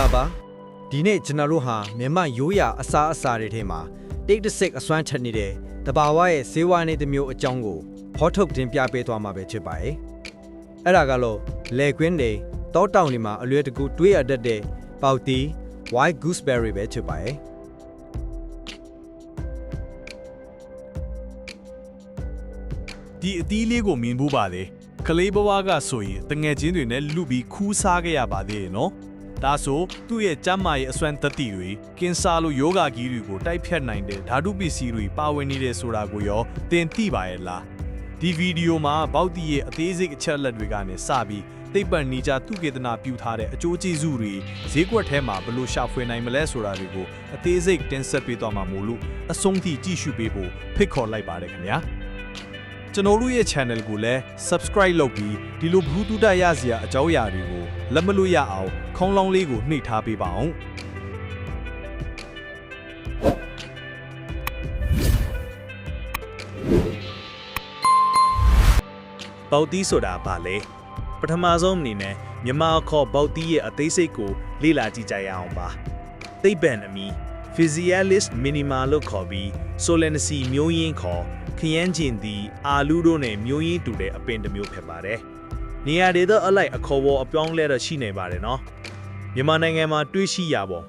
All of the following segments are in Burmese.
လာပါဒီနေ့ကျွန်တော်တို့ဟာမြန်မာရိုးရာအစားအစာတွေထဲမှာတိတ်တဆိတ်အစွမ်းထက်နေတဲ့တဘာဝရဲ့ဈေးဝါးနေတစ်မျိုးအကြောင်းကိုဖော်ထုတ်တင်ပြပေးသွားမှာပဲဖြစ်ပါတယ်အဲ့ဒါကတော့လေကွင်းတွေတောတောင်တွေမှာအလွယ်တကူတွေးရတတ်တဲ့ပေါက်တီ white gooseberry ပဲဖြစ်ပါတယ်ဒီအသီးလေးကိုမြင်ဖို့ပါလေကလေးဘဝကဆိုရင်တငယ်ချင်းတွေနဲ့လူပြီးခူးစားခဲ့ရပါသေးတယ်နော် ဒါဆိုသူ့ရဲ့ကျမ်းမာရေးအစွမ်းတတိတွေကင်ဆာလိုယောဂါကြီးတွေကိုတိုက်ဖြတ်နိုင်တဲ့ဓာတုပစ္စည်းတွေပါဝင်နေတယ်ဆိုတာကိုရောသင်သိပါရဲ့လားဒီဗီဒီယိုမှာဘောက်တီရဲ့အသေးစိတ်အချက်အလက်တွေကနေစပြီးသိပ္ပံနိကြသူကေသနာပြုထားတဲ့အကျိုးကျေးဇူးတွေဈေးကွက်ထဲမှာဘယ်လိုရှာဖွေနိုင်မလဲဆိုတာတွေကိုအသေးစိတ်တင်ဆက်ပေးသွားမှာမို့လို့အဆုံးထိကြည့်ရှုပေးဖို့ဖိတ်ခေါ်လိုက်ပါတယ်ခင်ဗျာ ကျွန်တော်တို့ရဲ့ channel ကိုလည်း subscribe လုပ်ပြီးဒီလိုဘူးတူတရစရာအကြောင်းအရာတွေကိုလက်မလို့ရအောင်ခေါင်းလောင်းလေးကိုနှိပ်ထားပေးပါအောင်ပေါတီးဆိုတာဘာလဲပထမဆုံးအနေနဲ့မြန်မာအခေါ်ပေါတီးရဲ့အသေးစိတ်ကိုလေ့လာကြည့်ကြရအောင်ပါသိပ္ပံအမီ Physialis minima လို့ခေါ်ပြီး Solenaceae မျိုးရင်းခေါ်ခရမ်းကျင်သည်အာလူးတို့နဲ့မျိုးရင်းတူတဲ့အပင်တစ်မျိုးဖြစ်ပါတယ်နေရာဒေသအလိုက်အခေါ်ဝေါ်အပြောင်းလဲတော့ရှိနေပါတယ်နော်မြန်မာနိုင်ငံမှာတွေးရှိရပုံ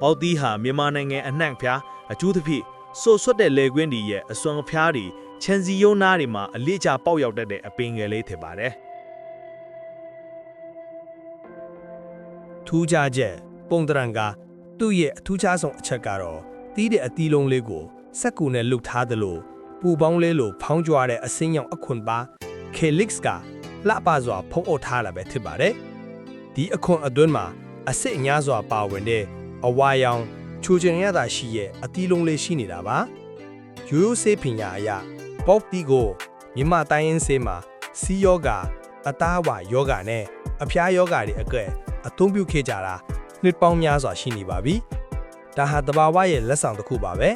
ပေါတီးဟာမြန်မာနိုင်ငံအနှံ့ဖျားအကျိုးသဖြင့်ဆိုဆွတ်တဲ့လေကွင်းဒီရဲ့အစွမ်းအဖျားတွေချန်စီယုံနာတွေမှာအလေးချပေါက်ရောက်တတ်တဲ့အပင်ငယ်လေးဖြစ်ပါတယ်ထူးခြားချက်ပုံတရံက သူ့ရဲ့အထူးခြားဆုံးအချက်ကတော့တီးတဲ့အတီးလုံးလေးကိုစက်ကူနဲ့လှုပ်ထားသလိုပူပေါင်းလေးလိုဖောင်းကြွားတဲ့အစင်းရောင်အခွန်ပါ Calyx ကလှပစွာဖုံးအုပ်ထားတာပဲဖြစ်ပါတယ်ဒီအခွန်အတွင်းမှာအစစ်အများစွာပါဝင်တဲ့အဝါရောင်ချိုချင်ရတာရှိရဲ့အတီးလုံးလေးရှိနေတာပါရိုးရိုးဆေးပညာအရပေါက်တီကိုမြမတိုင်းရင်းဆေးမှာစီးယောဂါအသားဝါယောဂါနဲ့အဖျားယောဂါတွေအကဲ့အသုံးပြုခဲ့ကြတာ နှစ်ပေါင်းများစွာရှိနေပါပြီ။ဒါဟာတဘာဝရဲ့လက်ဆောင်တစ်ခုပါပဲ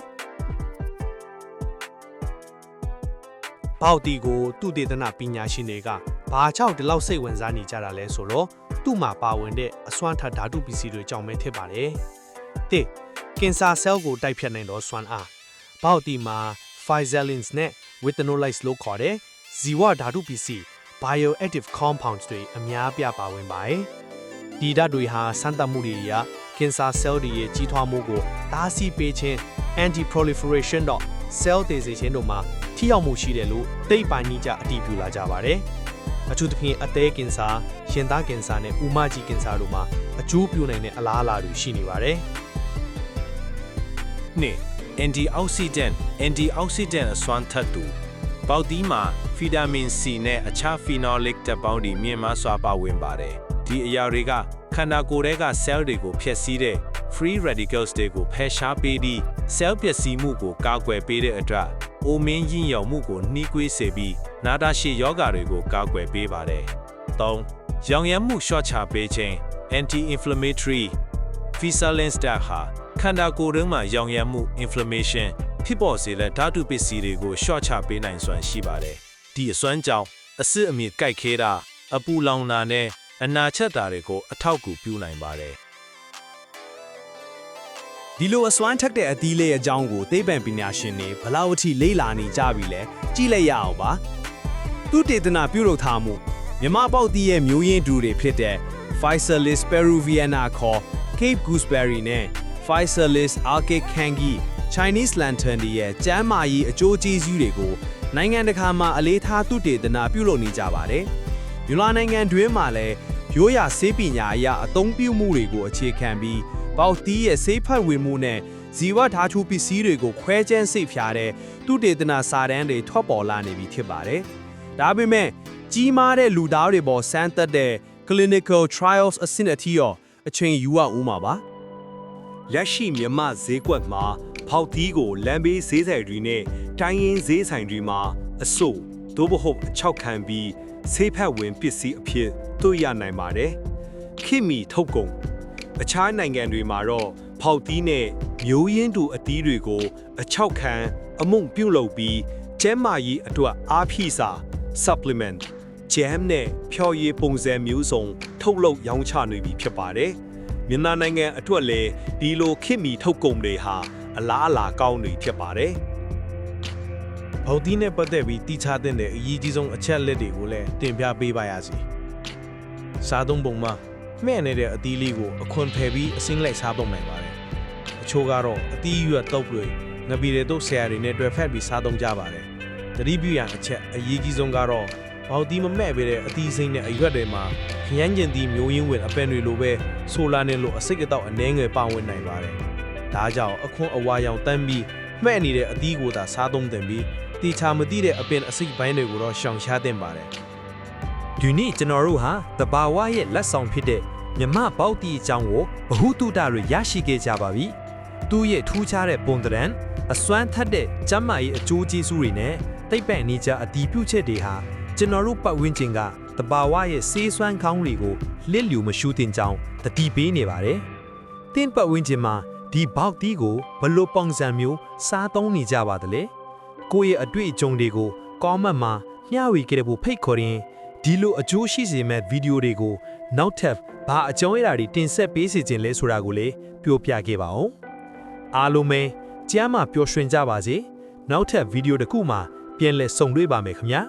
ပေါတီကိုသူတေသနပညာရှင်တွေကဘာကြောင့်ဒီလောက်စိတ်ဝင်စားနေကြတာလဲဆိုတော့သူ့မှာပါဝင်တဲ့အစွမ်းထဓာတုပစ္စည်းတွေကြောင့်ပဲဖြစ်ပါတယ်။တစ်ကင်ဆာဆဲလ်ကိုတိုက်ဖြတ်နိုင်တော့စွမ်းအားပေါတီမှာ phyzalins နဲ့ withanolides လို့ခေါ်တဲ့ဇီဝဓာတုပစ္စည်း bioactive compounds တွေအများပြပါဝင်ပါတယ်။ ဒီဓာတ်တွေဟာစမ်းသပ်မှုတွေအရကင်ဆာဆဲလ်တွေရဲ့ကြီးထွားမှုကိုတားဆီးပေးခြင်း anti proliferation တော့ cell တည်စေခြင်းတို့မှာထိရောက်မှုရှိတယ်လို့သိပ္ပံနည်းကြအတည်ပြုလာကြပါတယ်။အထူးသဖြင့်အသေးကင်ဆာ၊ရင်သားကင်ဆာနဲ့ဥမကြီးကင်ဆာတို့မှာအကျိုးပြုနိုင်တဲ့အလားအလာတွေရှိနေပါတယ်နှစ် antioxidant antioxidant အစွမ်းထက်သူပေါက်တီးမှာဗီတာမင် C နဲ့အခြား phenolic ဓာတ်ပေါင်းတွေမြင့်မားစွာပါဝင်ပါတယ် ဒီအရာတွေကခန္ဓာကိုယ်ထဲက cell တွေကိုဖျက်ဆီးတဲ့ free radicals တွေကိုဖယ်ရှားပေးပြီး cell ပျက်စီးမှုကိုကာကွယ်ပေးတဲ့အတွက်အိုမင်းရင်ရောင်မှုကိုနှီးကွေးစေပြီးနာတာရှည်ယောဂါတွေကိုကာကွယ်ပေးပါတယ်3ရောင်ရမ်းမှုလျှော့ချပေးခြင်း anti-inflammatory Physalins ဓာတ်ဟာခန္ဓာကိုယ်တွင်းမှာရောင်ရမ်းမှု inflammation ဖြစ်ပေါ်စေတဲ့ဓာတုပစ္စည်းတွေကိုရှော့ချပေးနိုင်စွမ်းရှိပါတယ်။ဒီအစွမ်းကြောင့်အစစ်အမြစ်ကြိုက်ခဲတာအပူလောင်တာနဲ့ အနာချက်တာတွေကိုအထောက်အကူပြုနိုင်ပါတယ်ဒီလိုအစွမ်းထက်တဲ့အသီးလေးအကြောင်းကိုသိပ္ပံပညာရှင်တွေဘလောက်အထိလေ့လာနေကြပြီလဲကြည့်လိုက်ရအောင်ပါသူတေသနာပြုလုပ်ထားမှုမြမပေါက်တီးရဲ့မျိုးရင်းတူတွေဖြစ်တဲ့ Physalis peruviana ခေါ် Cape gooseberry နဲ့ Physalis alkekangi Chinese lantern တွေရဲ့ကျမ်းမာရေးအကျိုးကျေးဇူးတွေကိုနိုင်ငံတကာမှာအလေးထားသူတေသနာပြုလုပ်နေကြပါတယ်ယူလာနိုင်ငံတွင်းမှာလည်း ရိုးရာဆေးပညာအရအသုံးပြုမှုတွေကိုအခြေခံပြီးပေါက်တီးရဲ့ဆေးဖတ်ဝင်မှုနဲ့ဇီဝဓာတုပစ္စည်းတွေကိုခွဲခြမ်းစိတ်ဖြာတဲ့သူတေသနာစာတမ်းတွေထွက်ပေါ်လာနေပြီဖြစ်ပါတယ်။ဒါပေမဲ့ကြီးမားတဲ့လူသားတွေပေါ်စမ်းသပ်တဲ့ clinical trials အဆင့်အထိရောအချိန်ယူရဦးမှာပါ။လက်ရှိမြမဈေးကွက်မှာဖောက်သီးကိုလမ်းဘေးဈေးဆိုင်တွေနဲ့တိုင်းရင်းဈေးဆိုင်တွေမှာအစို့သို့မဟုတ်အချောက်ခံပြီး ဆေးဖက်ဝင်ပစ္စည်းအဖြစ်တွေ့ရနိုင်ပါတယ်။ခိမီထုတ်ကုန်အခြားနိုင်ငံတွေမှာတော့ဖောက်သီးနဲ့မျိုးရင်းတူအသီးတွေကို အချောက်ခံအမုံပြုတ်လုပ်ပြီးကျဲမာရေးအတွက်အားဖြည့်စာ supplement jam နဲ့ဖြော်ရည်ပုံစံမျိုးစုံ ထုတ်လုပ်ရောင်းချနေပြီဖြစ်ပါတယ်။မြန်မာနိုင်ငံအတွက်လည်းဒီလိုခေတ်မီထုတ်ကုန်တွေဟာအလားအလာကောင်းတွေဖြစ်ပါတယ်။ ဘောက်တီးနဲ့ပတ်သက်ပြီးတိချတဲ့အရေးကြီးဆုံးအချက်လက်တွေကိုလည်းတင်ပြပေးပါရစေ။စားသုံးပုံမှာမှဲ့နေတဲ့အသီးလေးကိုအခွန်ဖယ်ပြီးအစင်းလိုက်စားသုံးနိုင်ပါတယ်။အချို့ကတော့အသီးရွက်တုပ်တွေငပီတွေတုပ်ဆရာတွေနဲ့တွဲဖက်ပြီးစားသုံးကြပါတယ်။တတိပြုရန်အချက်အရေးကြီးဆုံးကတော့ဘောက်တီးမမဲ့ပဲတဲ့အသီးစိမ့်နဲ့အရွက်တွေမှာခရမ်းကျင်သီးမျိုးရင်းဝင်အပင်တွေလိုပဲဆိုလာနဲ့လိုအစိတ်အတော့အနှဲငယ်ပါဝင်နိုင်ပါတယ်။ဒါကြောင့်အခွန်အဝါရောင်တန်းပြီး မှဲ့နေတဲ့အသီးကိုသာစားသုံးတင်ပြီးတီချာမတိတဲ့အပင်အစိတ်ပိုင်းတွေကိုတော့ရှောင်ရှားတင်ပါတယ်ဒီနေ့ကျွန်တော်တို့ဟာတဘာဝရဲ့လက်ဆောင်ဖြစ်တဲ့မြမပေါက်တီအကြောင်းကိုဘ ഹു တုတတွေရရှိခဲ့ကြပါပြီ။သူ့ရဲ့ထူးခြားတဲ့ပုံသဏ္ဍာန်အစွမ်းထက်တဲ့ကျမ်းမာရေးအကျိုးကျေးဇူးတွေနဲ့တိတ်ပံ့နေကြအတီးပြုချက်တွေဟာကျွန်တော်တို့ပတ်ဝန်းကျင်ကတဘာဝရဲ့ဆေးစွမ်းကောင်းတွေကိုလစ်လျူမရှုတင်ကြောင်းတတိပေးနေပါတယ်။တင်းပတ်ဝန်းကျင်မှာ ဒီပေါက်တီကိုဘလို့ပုံစံမျိုးစားသုံးနေကြပါသလဲ။ကိုယ့်ရဲ့အတွေ့အကြုံတွေကိုကောမန့်မှာမျှဝေခဲ့တဲ့ဖို့ဖိတ်ခေါ်ရင်ဒီလိုအကျိုးရှိစေမဲ့ဗီဒီယိုတွေကိုနောက်ထပ်ဘာအကြောင်းအရာတွေတင်ဆက်ပေးစီခြင်းလဲဆိုတာကိုလည်းပြောပြခဲ့ပါအောင်အားလုံးပဲကျမ်းမာပျော်ရွှင်ကြပါစေနောက်ထပ်ဗီဒီယိုတစ်ခုမှာပြန်လည်ဆုံတွေ့ပါမယ်ခင်ဗျာ